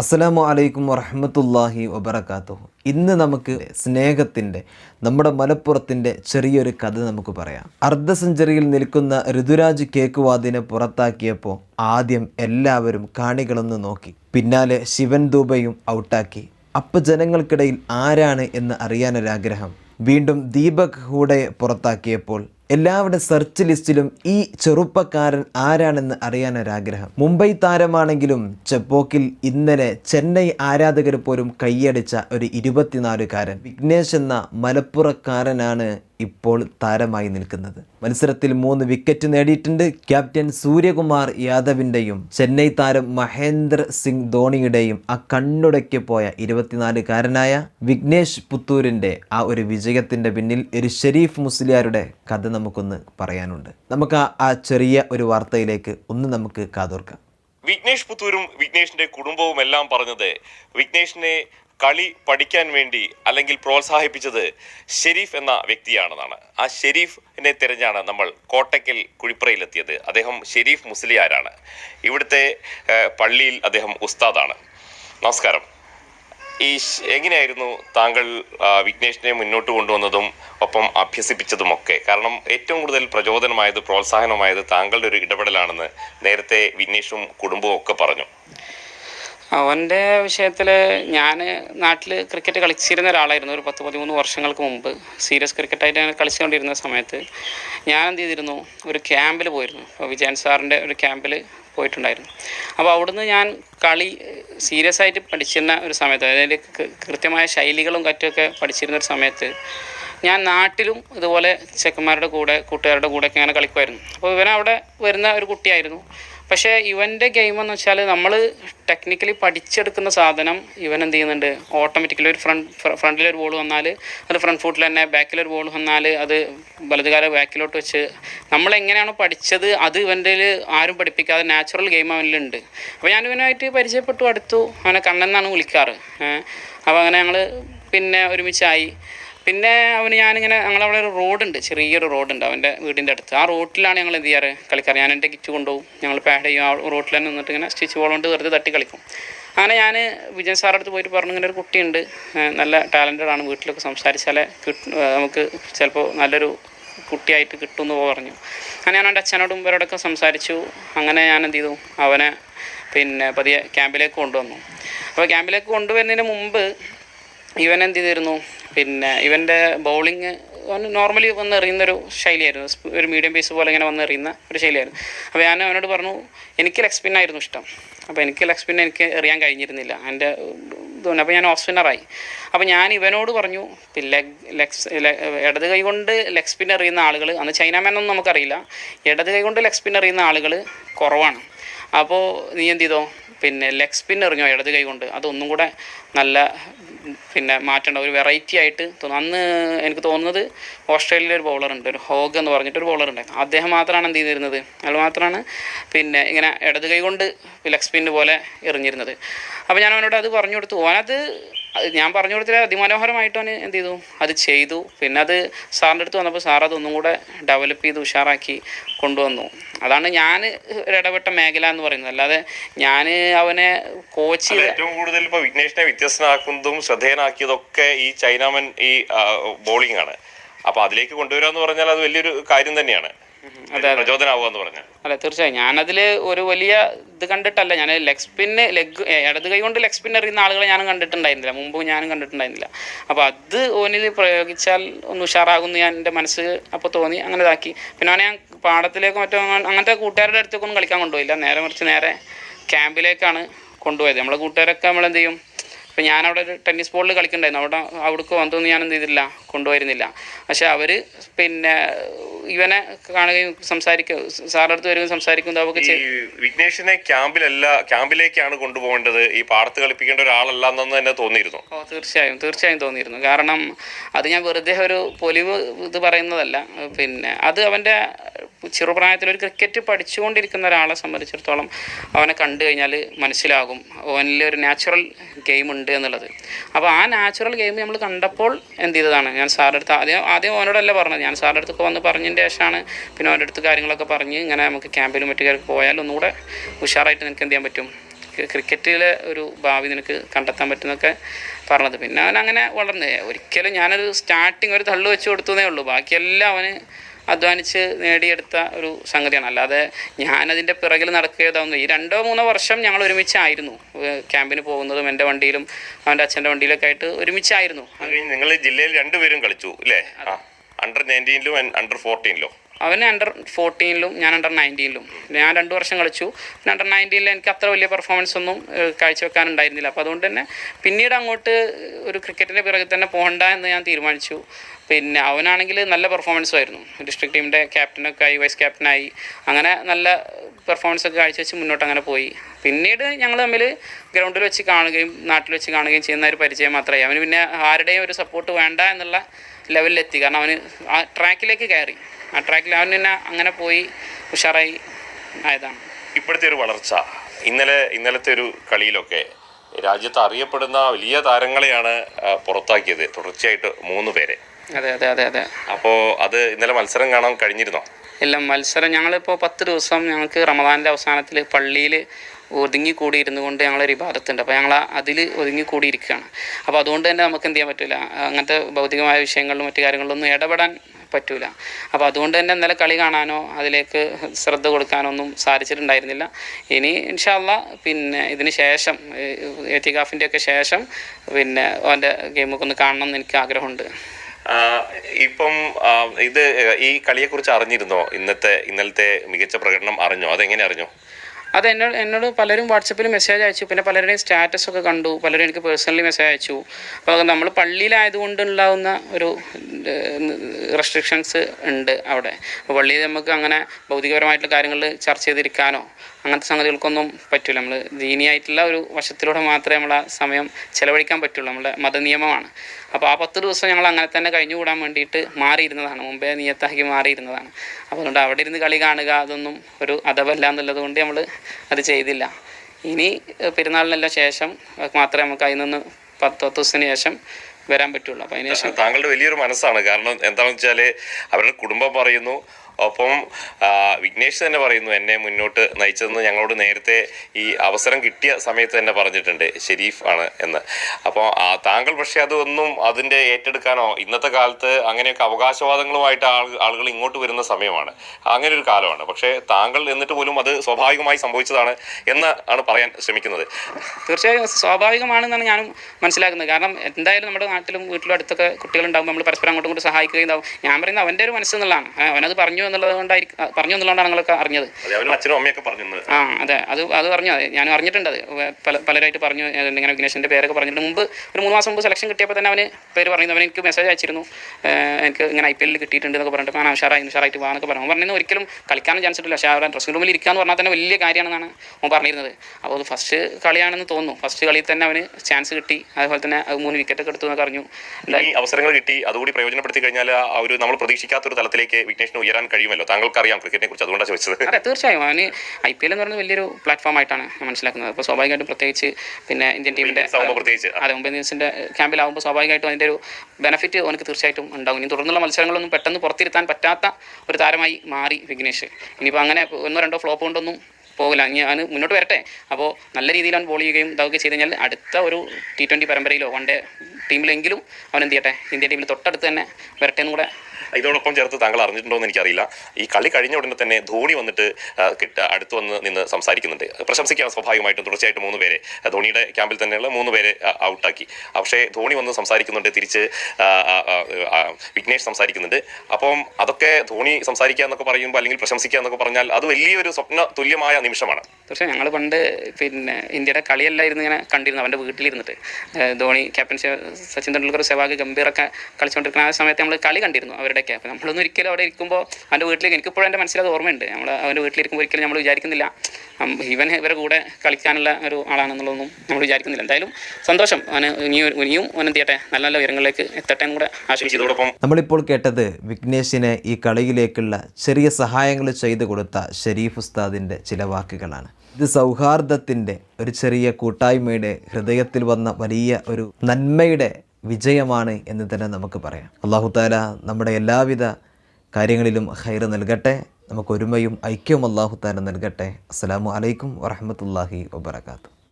അസ്സലാമു അലൈക്കും വറഹമത്തല്ലാഹി വബർക്കാത്തു ഇന്ന് നമുക്ക് സ്നേഹത്തിന്റെ നമ്മുടെ മലപ്പുറത്തിന്റെ ചെറിയൊരു കഥ നമുക്ക് പറയാം. അർദ്ധ സെഞ്ചുറിയിൽ നിൽക്കുന്ന ഋതുരാജ് കേക്കുവാദിനെ പുറത്താക്കിയപ്പോൾ ആദ്യം എല്ലാവരും കാണികളൊന്ന് നോക്കി. പിന്നാലെ ശിവൻ ദൂബയും ഔട്ടാക്കി. അപ്പം ജനങ്ങൾക്കിടയിൽ ആരാണ് എന്ന് അറിയാനൊരാഗ്രഹം. വീണ്ടും ദീപക് ഹൂഡയെ പുറത്താക്കിയപ്പോൾ എല്ലാവരുടെ സെർച്ച് ലിസ്റ്റിലും ഈ ചെറുപ്പക്കാരൻ ആരാണെന്ന് അറിയാനൊരാഗ്രഹം മുംബൈ താരമാണെങ്കിലും ചെപ്പോക്കിൽ ഇന്നലെ ചെന്നൈ ആരാധകർ പോലും കൈയടിച്ച ഒരു ഇരുപത്തിനാലുകാരൻ. വിഘ്നേഷ് എന്ന മലപ്പുറക്കാരനാണ് ഇപ്പോൾ താരമായി നിൽക്കുന്നത്. മത്സരത്തിൽ മൂന്ന് വിക്കറ്റ് നേടിയിട്ടുണ്ട്. ക്യാപ്റ്റൻ സൂര്യകുമാർ യാദവിന്റെയും ചെന്നൈ താരം മഹേന്ദ്ര സിംഗ് ധോണിയുടെയും ആ കണ്ണുടയ്ക്ക് പോയ ഇരുപത്തിനാലുകാരനായ വിഘ്നേഷ് പുത്തൂരിന്റെ ആ ഒരു വിജയത്തിന്റെ പിന്നിൽ ഒരു ഷെരീഫ് മുസ്ലിയാരുടെ കഥ നമുക്കൊന്ന് പറയാനുണ്ട്. നമുക്ക് ആ- ചെറിയ ഒരു വാർത്തയിലേക്ക് ഒന്ന് നമുക്ക് കാതോർക്കാം. വിഘ്നേഷ് പുത്തൂരും വിഘ്നേഷിന്റെ കുടുംബവും എല്ലാം പറഞ്ഞത് വിഘ്നേഷിനെ കളി പഠിക്കാൻ വേണ്ടി അല്ലെങ്കിൽ പ്രോത്സാഹിപ്പിച്ചത് ഷെരീഫ് എന്ന വ്യക്തിയാണെന്നാണ്. ആ ഷെരീഫിനെ തിരഞ്ഞാണ് നമ്മൾ കോട്ടയ്ക്കൽ കുഴിപ്പറയിലെത്തിയത്. അദ്ദേഹം ഷെരീഫ് മുസ്ലിയാരാണ്. ഇവിടുത്തെ പള്ളിയിൽ അദ്ദേഹം ഉസ്താദാണ്. നമസ്കാരം. ഈ എങ്ങനെയായിരുന്നു താങ്കൾ വിഘ്നേഷിനെ മുന്നോട്ട് കൊണ്ടുവന്നതും ഒപ്പം അഭ്യസിപ്പിച്ചതുമൊക്കെ? കാരണം ഏറ്റവും കൂടുതൽ പ്രചോദനമായത് പ്രോത്സാഹനമായത് താങ്കളുടെ ഒരു ഇടപെടലാണെന്ന് നേരത്തെ വിഘ്നേഷും കുടുംബവും ഒക്കെ പറഞ്ഞു. അവന്റെ വിഷയത്തിൽ ഞാൻ നാട്ടിൽ ക്രിക്കറ്റ് കളിച്ചിരുന്ന ഒരാളായിരുന്നു ഒരു പത്ത് പതിമൂന്ന് വർഷങ്ങൾക്ക് മുമ്പ്. സീരിയസ് ക്രിക്കറ്റായിട്ട് ഞാൻ കളിച്ചുകൊണ്ടിരുന്ന സമയത്ത് ഞാൻ എന്ത് ചെയ്തിരുന്നു? ഒരു ക്യാമ്പിൽ പോയിരുന്നു. അപ്പോൾ വിജയൻ സാറിന്റെ ഒരു ക്യാമ്പിൽ പോയിട്ടുണ്ടായിരുന്നു. അപ്പോൾ അവിടുന്ന് ഞാൻ കളി സീരിയസ് ആയിട്ട് പഠിച്ചിരുന്ന ഒരു സമയത്ത് അതായത് കൃത്യമായ ശൈലികളും കറ്റുമൊക്കെ പഠിച്ചിരുന്ന ഒരു സമയത്ത് ഞാൻ നാട്ടിലും ഇതുപോലെ ചെക്കന്മാരുടെ കൂടെ കൂട്ടുകാരുടെ കൂടെയൊക്കെ ഇങ്ങനെ കളിക്കുമായിരുന്നു. അപ്പോൾ ഇവൻ അവിടെ വരുന്ന ഒരു കുട്ടിയായിരുന്നു. പക്ഷേ ഇവന്റെ ഗെയിം എന്ന് വെച്ചാൽ നമ്മൾ ടെക്നിക്കലി പഠിച്ചെടുക്കുന്ന സാധനം ഇവൻ എന്ത് ചെയ്യുന്നുണ്ട്? ഓട്ടോമാറ്റിക്കലി ഒരു ഫ്രണ്ട് ഫ്രണ്ടിലൊരു ബോൾ വന്നാൽ അത് ഫ്രണ്ട് ഫുട്ടിൽ തന്നെ ബാക്കിലൊരു ബോൾ വന്നാൽ അത് വലതുകാല ബാക്കിലോട്ട് വെച്ച് നമ്മൾ എങ്ങനെയാണോ പഠിച്ചത് അത് ഇവന്റെ ആരും പഠിപ്പിക്കാതെ നാച്ചുറൽ ഗെയിം അവനിലുണ്ട് അപ്പോൾ ഞാൻ ഇവനായിട്ട് പരിചയപ്പെട്ടു അടുത്തു. അവനെ കണ്ണെന്നാണ് വിളിക്കാറ്. അപ്പോൾ അങ്ങനെ ഞങ്ങൾ പിന്നെ ഒരുമിച്ചായി. പിന്നെ അവന് ഞാനിങ്ങനെ ഞങ്ങളവിടെ ഒരു റോഡുണ്ട് ചെറിയൊരു റോഡുണ്ട് അവന്റെ വീടിന്റെ അടുത്ത്. ആ റോട്ടിലാണ് ഞങ്ങൾ എന്ത് ചെയ്യാറ്? കളിക്കാറ്. ഞാൻ എന്റെ കിറ്റ് കൊണ്ടുപോകും. ഞങ്ങൾ പാഡ് ചെയ്യും. ആ റോട്ടിൽ തന്നെ നിന്നിട്ട് ഇങ്ങനെ സ്റ്റിച്ച് ബോൾ കൊണ്ട് വെറുതെ തട്ടി കളിക്കും. അങ്ങനെ ഞാൻ വിജയൻ സാറിന്റെ അടുത്ത് പോയിട്ട് പറഞ്ഞു ഇങ്ങനെ ഒരു കുട്ടിയുണ്ട്. നല്ല ടാലന്റഡ് ആണ്. വീട്ടിലൊക്കെ സംസാരിച്ചാലേ നമുക്ക് ചിലപ്പോൾ നല്ലൊരു കുട്ടിയായിട്ട് കിട്ടുമെന്ന് പറഞ്ഞു. അങ്ങനെ ഞാൻ എന്റെ അച്ഛനോടും ഇവരോടൊക്കെ സംസാരിച്ചു. അങ്ങനെ ഞാൻ എന്ത് ചെയ്തു? അവനെ പിന്നെ പതിയെ ക്യാമ്പിലേക്ക് കൊണ്ടുവന്നു. അപ്പോൾ ക്യാമ്പിലേക്ക് കൊണ്ടുവരുന്നതിന് മുമ്പ് ഇവൻ ചെയ്തിരുന്നു? പിന്നെ ഇവന്റെ ബൗളിങ് അവന് നോർമലി വന്ന് എറിയുന്നൊരു ശൈലിയായിരുന്നു. ഒരു മീഡിയം പേസ് പോലെ ഇങ്ങനെ വന്ന് എറിയുന്ന ഒരു ശൈലിയായിരുന്നു. അപ്പോൾ ഞാൻ അവനോട് പറഞ്ഞു എനിക്ക് ലെഗ് സ്പിൻ ആയിരുന്നു ഇഷ്ടം. അപ്പോൾ എനിക്ക് ലെഗ് സ്പിൻ എനിക്ക് എറിയാൻ കഴിഞ്ഞിരുന്നില്ല. എന്റെ ഇതുകൊണ്ട് അപ്പോൾ ഞാൻ ഓഫ് സ്പിന്നറായി അപ്പോൾ ഞാൻ ഇവനോട് പറഞ്ഞു ലെഗ് ലെഗ്സ് ഇടത് കൈ കൊണ്ട് ലെഗ് സ്പിൻ എറിയുന്ന ആളുകൾ അന്ന് ചൈനാമാൻ ഒന്നും നമുക്കറിയില്ല. ഇടത് കൈ കൊണ്ട് ലെഗ് സ്പിൻ എറിയുന്ന ആളുകൾ കുറവാണ്. അപ്പോൾ നീ എന്ത് ചെയ്തോ? പിന്നെ ലെഗ് സ്പിൻ എറിഞ്ഞോ ഇടത് കൈ കൊണ്ട്? അതൊന്നും കൂടെ നല്ല പിന്നെ മാറ്റേണ്ട ഒരു വെറൈറ്റി ആയിട്ട് തോന്നുന്നു അന്ന് എനിക്ക് തോന്നുന്നത് ഓസ്ട്രേലിയയിലെ ഒരു ബൗളർ ഉണ്ട്. ഒരു ഹോഗ് എന്ന് പറഞ്ഞിട്ട് ഒരു ബൗളർ ഉണ്ടായിരുന്നു അദ്ദേഹം മാത്രമാണ് എന്ത് ചെയ്തിരുന്നത്? അയാൾ മാത്രമാണ് പിന്നെ ഇങ്ങനെ ഇടത് കൈ കൊണ്ട് ലെഗ് സ്പിൻ പോലെ എറിഞ്ഞിരുന്നത്. അപ്പോൾ ഞാൻ അവനോട് അത് പറഞ്ഞു കൊടുത്തു. ഓനത് അത് ഞാൻ പറഞ്ഞു കൊടുത്തിട്ട് അതിമനോഹരമായിട്ട് അവന് എന്ത് ചെയ്തു? അത് ചെയ്തു. പിന്നെ അത് സാറിന്റെ അടുത്ത് വന്നപ്പോൾ സാർ അതൊന്നും കൂടെ ഡെവലപ്പ് ചെയ്ത് ഉഷാറാക്കി കൊണ്ടുവന്നു. അതാണ് ഞാൻ ഇടപെട്ട മേഖല എന്ന് പറയുന്നത്. അല്ലാതെ ഞാൻ അവനെ കോച്ച് ഏറ്റവും കൂടുതൽ ഇപ്പോൾ വിഘ്നേഷിനെ വ്യത്യസ്തനാക്കുന്നതും ശ്രദ്ധേയനാക്കിയതൊക്കെ ഈ ചൈനാമൻ ഈ ബോളിംഗ് ആണ് അപ്പൊ അതിലേക്ക് കൊണ്ടുവരാന്ന് പറഞ്ഞാൽ അത് വലിയൊരു കാര്യം തന്നെയാണ്. പറഞ്ഞാൽ. അല്ല തീർച്ചയായും. ഞാനതിൽ ഒരു വലിയ ഇത് കണ്ടിട്ടല്ല. ഞാൻ ലെഗ് സ്പിന്ന് ലെഗ് ഇടത് കൈ കൊണ്ട് ലെഗ് സ്പിൻ എറിയുന്ന ആളുകളെ ഞാനും കണ്ടിട്ടുണ്ടായിരുന്നില്ല. മുമ്പ് ഞാനും കണ്ടിട്ടുണ്ടായിരുന്നില്ല. അപ്പോൾ അത് ഓനിൽ പ്രയോഗിച്ചാൽ ഒന്ന് ഉഷാറാകുന്നു ഞാൻ എന്റെ മനസ്സ് അപ്പോൾ തോന്നി. അങ്ങനെ ഇതാക്കി. പിന്നെ അവനെ ഞാൻ പാടത്തിലേക്ക് മറ്റോ അങ്ങ- അങ്ങനത്തെ കൂട്ടുകാരുടെ അടുത്തേക്കൊന്നും കളിക്കാൻ കൊണ്ടുപോയില്ല. നേരെ മറിച്ച് നേരെ ക്യാമ്പിലേക്കാണ് കൊണ്ടുപോയത്. നമ്മളെ കൂട്ടുകാരൊക്കെ നമ്മൾ എന്ത് ചെയ്യും? ഇപ്പം ഞാനവിടെ ഒരു ടെന്നീസ് ബോളിൽ കളിക്കണ്ടായിരുന്നു അവിടെ അവിടേക്ക് വന്നതൊന്നും ഞാൻ എന്ത് ചെയ്തില്ല? കൊണ്ടുവരുന്നില്ല പക്ഷെ അവർ പിന്നെ ഇവനെ കാണുകയും സംസാരിക്കും? സാറിന്റെ അടുത്ത് വരികയും സംസാരിക്കും ഈ ചെയ്യും. വിഘ്നേഷിനെ ക്യാമ്പിലല്ല ക്യാമ്പിലേക്കാണ് കൊണ്ടുപോകേണ്ടത്. ഈ പാടത്ത് കളിപ്പിക്കേണ്ട ഒരാളല്ല എന്നു തന്നെ തോന്നിയിരുന്നു. ഓ തീർച്ചയായും തീർച്ചയായും തോന്നിയിരുന്നു. കാരണം അത് ഞാൻ വെറുതെ ഒരു പൊലിവ് ഇത് പറയുന്നതല്ല. പിന്നെ അത് അവന്റെ ചെറുപ്രായത്തിൽ ഒരു ക്രിക്കറ്റ് പഠിച്ചുകൊണ്ടിരിക്കുന്ന ഒരാളെ സംബന്ധിച്ചിടത്തോളം അവനെ കണ്ടു കഴിഞ്ഞാൽ മനസ്സിലാകും. അവനിൽ ഒരു നാച്ചുറൽ ഗെയിം ഉണ്ട് എന്നുള്ളത്. അപ്പോൾ ആ നാച്ചുറൽ ഗെയിം നമ്മൾ കണ്ടപ്പോൾ എന്ത് ചെയ്തതാണ്? ഞാൻ സാറിന്റെ അടുത്ത് ആദ്യം ആദ്യം അവനോടല്ല പറഞ്ഞത്. ഞാൻ സാറിന്റെ അടുത്തൊക്കെ വന്ന് പറഞ്ഞതിന്റെ ശേഷമാണ് പിന്നെ അവരുടെ അടുത്ത് കാര്യങ്ങളൊക്കെ പറഞ്ഞ് ഇങ്ങനെ നമുക്ക് ക്യാമ്പിലും മറ്റു കാര്യമൊക്കെ പോയാൽ ഒന്നുകൂടെ ഉഷാറായിട്ട് നിനക്ക് എന്ത് ചെയ്യാൻ പറ്റും? ക്രിക്കറ്റിലെ ഒരു ഭാവി നിനക്ക് കണ്ടെത്താൻ പറ്റുമെന്നൊക്കെ പറഞ്ഞത്. പിന്നെ അവൻ അങ്ങനെ വളർന്നു. ഒരിക്കലും ഞാനൊരു സ്റ്റാർട്ടിങ് ഒരു തള്ളു വെച്ച് കൊടുത്തതേ ഉള്ളൂ. ബാക്കിയെല്ലാം അവന് അധ്വാനിച്ച് നേടിയെടുത്ത ഒരു സംഗതിയാണ്. അല്ലാതെ ഞാനതിന്റെ പിറകിൽ നടക്കുകയതാവുന്നു ഈ രണ്ടോ മൂന്നോ വർഷം ഞങ്ങൾ ഒരുമിച്ചായിരുന്നു. ക്യാമ്പിന് പോകുന്നതും എന്റെ വണ്ടിയിലും അവന്റെ അച്ഛന്റെ വണ്ടിയിലൊക്കെ ആയിട്ട് ഒരുമിച്ചായിരുന്നു. നിങ്ങൾ ജില്ലയിൽ രണ്ടുപേരും കളിച്ചു അല്ലേ അണ്ടർ നയന്റീനിലും അണ്ടർ ഫോർട്ടീനിലും അവന് അണ്ടർ ഫോർട്ടീനിലും ഞാൻ അണ്ടർ നയന്റീനിലും ഞാൻ രണ്ട് വർഷം കളിച്ചു. പിന്നെ അണ്ടർ നയന്റീനിൽ എനിക്ക് അത്ര വലിയ പെർഫോമൻസ് ഒന്നും കാഴ്ചവെക്കാനുണ്ടായിരുന്നില്ല. അപ്പോൾ അതുകൊണ്ട് തന്നെ പിന്നീട് അങ്ങോട്ട് ഒരു ക്രിക്കറ്റിന്റെ പിറകിൽ തന്നെ പോകണ്ട എന്ന് ഞാൻ തീരുമാനിച്ചു. പിന്നെ അവനാണെങ്കിൽ നല്ല പെർഫോമൻസും ആയിരുന്നു. ഡിസ്ട്രിക്ട് ടീമിന്റെ ക്യാപ്റ്റനൊക്കെ ആയി വൈസ് ക്യാപ്റ്റനായി അങ്ങനെ നല്ല പെർഫോമൻസ് ഒക്കെ കാഴ്ചവെച്ച് മുന്നോട്ട് അങ്ങനെ പോയി. പിന്നീട് ഞങ്ങൾ തമ്മിൽ ഗ്രൗണ്ടിൽ വെച്ച് കാണുകയും നാട്ടിൽ വെച്ച് കാണുകയും ചെയ്യുന്ന ഒരു പരിചയം മാത്രമായി. അവന് പിന്നെ ആരുടെയും ഒരു സപ്പോർട്ട് വേണ്ട എന്നുള്ള ലെവലിലെത്തി കാരണം അവന് ആ ട്രാക്കിലേക്ക് കയറി. ആ ട്രാക്കിൽ അവൻ തന്നെ അങ്ങനെ പോയി ഉഷാറായി ആയതാണ്. ഇപ്പോഴത്തെ ഒരു വളർച്ച ഇന്നലെ ഇന്നലത്തെ ഒരു കളിയിലൊക്കെ രാജ്യത്ത് അറിയപ്പെടുന്ന വലിയ താരങ്ങളെയാണ് പുറത്താക്കിയത്. തുടർച്ചയായിട്ട് മൂന്ന് പേരെ. അതെ അതെ അതെ അതെ. അപ്പോൾ അത് ഇന്നലെ മത്സരം കാണാൻ കഴിഞ്ഞിരുന്നോ? എല്ലാം മത്സരം ഞങ്ങളിപ്പോൾ പത്ത് ദിവസം ഞങ്ങൾക്ക് റമദാന്റെ അവസാനത്തിൽ പള്ളിയിൽ ഒതുങ്ങി കൂടി ഇരുന്നു കൊണ്ട് ഞങ്ങളൊരു ഇബാദത്തുണ്ട് അപ്പോൾ ഞങ്ങൾ അതിൽ ഒതുങ്ങി കൂടിയിരിക്കുകയാണ് അപ്പോൾ അതുകൊണ്ട് തന്നെ നമുക്ക് എന്ത് ചെയ്യാൻ പറ്റില്ല അങ്ങനത്തെ ഭൗതികമായ വിഷയങ്ങളിലും മറ്റു കാര്യങ്ങളിലൊന്നും ഇടപെടാൻ പറ്റൂല. അപ്പോൾ അതുകൊണ്ട് തന്നെ ഇന്നലെ കളി കാണാനോ അതിലേക്ക് ശ്രദ്ധ കൊടുക്കാനോ ഒന്നും സാധിച്ചിട്ടുണ്ടായിരുന്നില്ല. ഇനി ഇൻഷാല്ല പിന്നെ ഇതിന് ശേഷം എത്തികാഫിന്റെ ഒക്കെ ശേഷം പിന്നെ അവന്റെ ഗെയിമൊക്കെ ഒന്ന് കാണണം എന്ന് എനിക്ക് ആഗ്രഹമുണ്ട്. ഇപ്പം ഇത് ഈ കളിയെക്കുറിച്ച് അറിഞ്ഞിരുന്നോ? ഇന്നത്തെ ഇന്നലത്തെ മികച്ച പ്രകടനം അറിഞ്ഞോ? അതെങ്ങനെ അറിഞ്ഞോ? അത് എന്നോട് എന്നോട് പലരും വാട്സപ്പിൽ മെസ്സേജ് അയച്ചു. പിന്നെ പലരുടെയും സ്റ്റാറ്റസ് ഒക്കെ കണ്ടു. പലരും എനിക്ക് പേഴ്സണലി മെസ്സേജ് അയച്ചു. അപ്പോൾ നമ്മൾ പള്ളിയിലായതുകൊണ്ട് ഉണ്ടാകുന്ന ഒരു റെസ്ട്രിക്ഷൻസ് ഉണ്ട് അവിടെ. അപ്പോൾ പള്ളിയിൽ നമുക്ക് അങ്ങനെ ഭൗതികപരമായിട്ടുള്ള കാര്യങ്ങൾ ചർച്ച ചെയ്തിരിക്കാനോ അങ്ങനത്തെ സംഗതികൾക്കൊന്നും പറ്റില്ല നമ്മൾ ദീനിയായിട്ടുള്ള ഒരു വശത്തിലൂടെ മാത്രമേ നമ്മൾ ആ സമയം ചിലവഴിക്കാൻ പറ്റുള്ളൂ. നമ്മുടെ മതനിയമമാണ്. അപ്പോൾ ആ പത്ത് ദിവസം ഞങ്ങൾ അങ്ങനെ തന്നെ കഴിഞ്ഞുകൂടാൻ വേണ്ടിയിട്ട് മാറിയിരുന്നതാണ്. മുമ്പേ നിയത്താക്കി മാറിയിരുന്നതാണ്. അപ്പോൾ അതുകൊണ്ട് അവിടെ ഇരുന്ന് കളി കാണുക അതൊന്നും ഒരു അതവല്ല എന്നുള്ളത് കൊണ്ട് നമ്മൾ അത് ചെയ്തില്ല. ഇനി പെരുന്നാളിനെല്ലാം ശേഷം മാത്രമേ നമുക്ക് അതിൽ നിന്ന് പത്ത് പത്ത് ദിവസത്തിന് ശേഷം വരാൻ പറ്റുള്ളൂ. അപ്പം അതിന് ശേഷം താങ്കളുടെ വലിയൊരു മനസ്സാണ്. കാരണം എന്താണെന്ന് വെച്ചാൽ അവരുടെ കുടുംബം പറയുന്നു ഒപ്പം വിഘ്നേഷ് തന്നെ പറയുന്നു എന്നെ മുന്നോട്ട് നയിച്ചതെന്ന് ഞങ്ങളോട് നേരത്തെ ഈ അവസരം കിട്ടിയ സമയത്ത് തന്നെ പറഞ്ഞിട്ടുണ്ട് ഷെരീഫ് ആണ് എന്ന്. അപ്പോൾ താങ്കൾ പക്ഷേ അതൊന്നും അതിന്റെ ഏറ്റെടുക്കാനോ ഇന്നത്തെ കാലത്ത് അങ്ങനെയൊക്കെ അവകാശവാദങ്ങളുമായിട്ട് ആളുകൾ ഇങ്ങോട്ട് വരുന്ന സമയമാണ്. അങ്ങനെ ഒരു കാലമാണ്. പക്ഷേ താങ്കൾ എന്നിട്ട് പോലും അത് സ്വാഭാവികമായി സംഭവിച്ചതാണ് എന്ന് ആണ് പറയാൻ ശ്രമിക്കുന്നത്. തീർച്ചയായും സ്വാഭാവികമാണെന്നാണ് ഞാനും മനസ്സിലാക്കുന്നത്. കാരണം എന്തായാലും നമ്മുടെ നാട്ടിലും വീട്ടിലും അടുത്തൊക്കെ കുട്ടികളുണ്ടാകുമ്പോൾ നമ്മൾ പരസ്പരം അങ്ങോട്ടും ഇങ്ങോട്ട് സഹായിക്കുകയും ഞാൻ പറയുന്നത് അവന്റെ ഒരു മനസ്സെന്നുള്ളതാണ്. അവനത് പറഞ്ഞു എന്നുള്ളത് കൊണ്ടായിരിക്കും. പറഞ്ഞു എന്നുള്ളതാണ് ഞങ്ങളൊക്കെ അറിഞ്ഞത്. അച്ഛനും അമ്മയൊക്കെ പറഞ്ഞിരുന്നത്. ആ അതെ അത് അത് പറഞ്ഞു. അതെ ഞാൻ അറിഞ്ഞിട്ടുണ്ട് അത്. വേ- പല പലരായിട്ട് പറഞ്ഞു ഇങ്ങനെ വിഘ്നേഷിന്റെ പേരൊക്കെ പറഞ്ഞിട്ട് മുമ്പ് ഒരു മൂന്ന് മാസം മുമ്പ് സെലക്ഷൻ കിട്ടിയപ്പോൾ തന്നെ അവന് പേര് പറഞ്ഞു അവൻ എനിക്ക് മെസ്സേജ് അയച്ചിരുന്നു. എനിക്ക് ഇങ്ങനെ ഐ പി എല്ലിൽ കിട്ടിയിട്ടുണ്ട് എന്നൊക്കെ പറഞ്ഞിട്ട്. ഞാൻ ഉഷാറായി ഉഷാറായിട്ട് പോകാനൊക്കെ പറഞ്ഞു. അവൻ പറഞ്ഞത് ഒരിക്കലും കളിക്കാനും ചാൻസ് ഇല്ല പക്ഷേ അവരുടെ ഡ്രസ്സിംഗ് റൂമിൽ ഇരിക്കുക എന്ന് പറഞ്ഞാൽ തന്നെ വലിയ കാര്യമാണെന്നാണ് അവൻ പറഞ്ഞിരുന്നത്. അപ്പോൾ അത് ഫസ്റ്റ് കളിയാണെന്ന് തോന്നുന്നു. ഫസ്റ്റ് കളിയിൽ തന്നെ അവന് ചാൻസ് കിട്ടി. അതുപോലെ തന്നെ മൂന്ന് വിക്കറ്റ് എടുത്തു എന്നൊക്കെ അറിഞ്ഞു. അവസരങ്ങൾ കിട്ടി. അതുകൂടി പ്രയോജനപ്പെടുത്തി കഴിഞ്ഞാൽ ആ ഒരു നമ്മൾ പ്രതീക്ഷിക്കാത്ത ഒരു തലത്തിലേക്ക് വിഘ്നേഷിന് ഉയരാൻ കഴിയുമല്ലോ. താങ്കൾക്കറിയാം ക്രിക്കറ്റിനെ കുറിച്ച് അതുകൊണ്ടാണ് ചോദിച്ചത്. അതെ തീർച്ചയായും. അവന് ഐ പി എൽ എന്ന് പറയുന്നത് വലിയൊരു പ്ലാറ്റ്ഫോം ആയിട്ടാണ് ഞാൻ മനസ്സിലാക്കുന്നത്. അപ്പോൾ സ്വാഭാവികമായിട്ടും പ്രത്യേകിച്ച് പിന്നെ ഇന്ത്യൻ ടീമിന്റെ ആവുമ്പോൾ പ്രത്യേകിച്ച്. അതെ മുംബൈ ഇന്ത്യൻസിന്റെ ക്യാമ്പിലാവുമ്പോൾ സ്വാഭാവികമായിട്ടും അതിന്റെ ഒരു ബെനിഫിറ്റ് അവനക്ക് തീർച്ചയായിട്ടും ഉണ്ടാകും ഇനി തുടർന്നുള്ള മത്സരങ്ങളൊന്നും പെട്ടെന്ന് പുറത്തിരുത്താൻ പറ്റാത്ത ഒരു താരമായി മാറി വിഘ്നേഷ്. ഇനിയിപ്പോൾ അങ്ങനെ ഒന്നോ രണ്ടോ ഫ്ലോപ്പ് കൊണ്ടൊന്നും പോകില്ല. ഇനി അവന് മുന്നോട്ട് വരട്ടെ. അപ്പോൾ നല്ല രീതിയിൽ അവൻ ബോൾ ചെയ്യുകയും ഇതൊക്കെ ചെയ്ത് കഴിഞ്ഞാൽ അടുത്ത ഒരു ടി ട്വന്റി പരമ്പരയിലോ വൺ ഡേ ടീമിലെങ്കിലും അവൻ എന്ത് ചെയ്യട്ടെ? ഇന്ത്യൻ ടീമിൽ തൊട്ടടുത്ത് തന്നെ വരട്ടെ എന്നും കൂടെ ഇതോടൊപ്പം ചേർത്ത് താങ്കൾ അറിഞ്ഞിട്ടുണ്ടോ എന്ന് എനിക്കറിയില്ല. ഈ കളി കഴിഞ്ഞ ഉടനെ തന്നെ ധോണി വന്നിട്ട് അടുത്ത് വന്ന് നിന്ന് സംസാരിക്കുന്നുണ്ട്. പ്രശംസിക്കാൻ സ്വാഭാവികമായിട്ടും. തുടർച്ചയായിട്ട് മൂന്ന് പേരെ. ധോണിയുടെ ക്യാമ്പിൽ തന്നെയുള്ള മൂന്ന് പേരെ ഔട്ടാക്കി. പക്ഷേ ധോണി വന്ന് സംസാരിക്കുന്നുണ്ട് തിരിച്ച് വിഘ്നേഷ് സംസാരിക്കുന്നുണ്ട്. അപ്പം അതൊക്കെ ധോണി സംസാരിക്കുക എന്നൊക്കെ പറയുമ്പോൾ അല്ലെങ്കിൽ പ്രശംസിക്കുക എന്നൊക്കെ പറഞ്ഞാൽ അത് വലിയൊരു സ്വപ്ന തുല്യമായ നിമിഷമാണ്. തീർച്ചയായും ഞങ്ങൾ പണ്ട് പിന്നെ ഇന്ത്യയുടെ കളിയല്ലായിരുന്നു ഇരുന്ന് ഇങ്ങനെ കണ്ടിരുന്നു അവന്റെ വീട്ടിലിരുന്നിട്ട്. ധോണി ക്യാപ്റ്റൻ സച്ചിൻ തെണ്ടുൽക്കർ സെവാഗ് ഗംഭീറൊക്കെ കളിച്ചുകൊണ്ടിരിക്കുന്ന ആ സമയത്ത് നമ്മൾ കളി കണ്ടിരുന്നു അവരുടെയൊക്കെ. അപ്പോൾ നമ്മളൊന്നും ഒരിക്കലും അവിടെ ഇരിക്കുമ്പോൾ അവന്റെ വീട്ടിലേക്ക് എനിക്കിപ്പോഴും എന്റെ മനസ്സിലത് ഓർമ്മയുണ്ട്. നമ്മൾ അവന്റെ വീട്ടിലിരിക്കുമ്പോൾ ഒരിക്കലും നമ്മൾ വിചാരിക്കുന്നില്ല. ഇവൻ ഇവരുടെ കൂടെ കളിക്കാനുള്ള ഒരു ആളാണെന്നുള്ളതൊന്നും നമ്മൾ വിചാരിക്കുന്നില്ല. എന്തായാലും സന്തോഷം. അവന് ഇനിയും ഇനിയും അവൻ എന്ത് ചെയ്യട്ടെ? നല്ല നല്ല ഉയരങ്ങളിലേക്ക് എത്തട്ടെ എന്ന് കൂടെ ആശംസിച്ചതോടൊപ്പം നമ്മളിപ്പോൾ കേട്ടത് വിഘ്നേഷിന് ഈ കളിയിലേക്കുള്ള ചെറിയ സഹായങ്ങൾ ചെയ്തു കൊടുത്ത ഷെരീഫ് ഉസ്താദിന്റെ ചില വാക്കുകളാണ്. ഇത് സൗഹാർദ്ദത്തിന്റെ ഒരു ചെറിയ കൂട്ടായ്മയുടെ ഹൃദയത്തിൽ വന്ന വലിയ ഒരു നന്മയുടെ വിജയമാണ് എന്ന് തന്നെ നമുക്ക് പറയാം. അള്ളാഹു താല നമ്മുടെ എല്ലാവിധ കാര്യങ്ങളിലും ഹൈർ നൽകട്ടെ. നമുക്ക് ഒരുമയും ഐക്യവും അള്ളാഹു താല നൽകട്ടെ. അസ്സാം വലൈക്കും വറഹമത്തല്ലാഹി വബർക്കാത്തു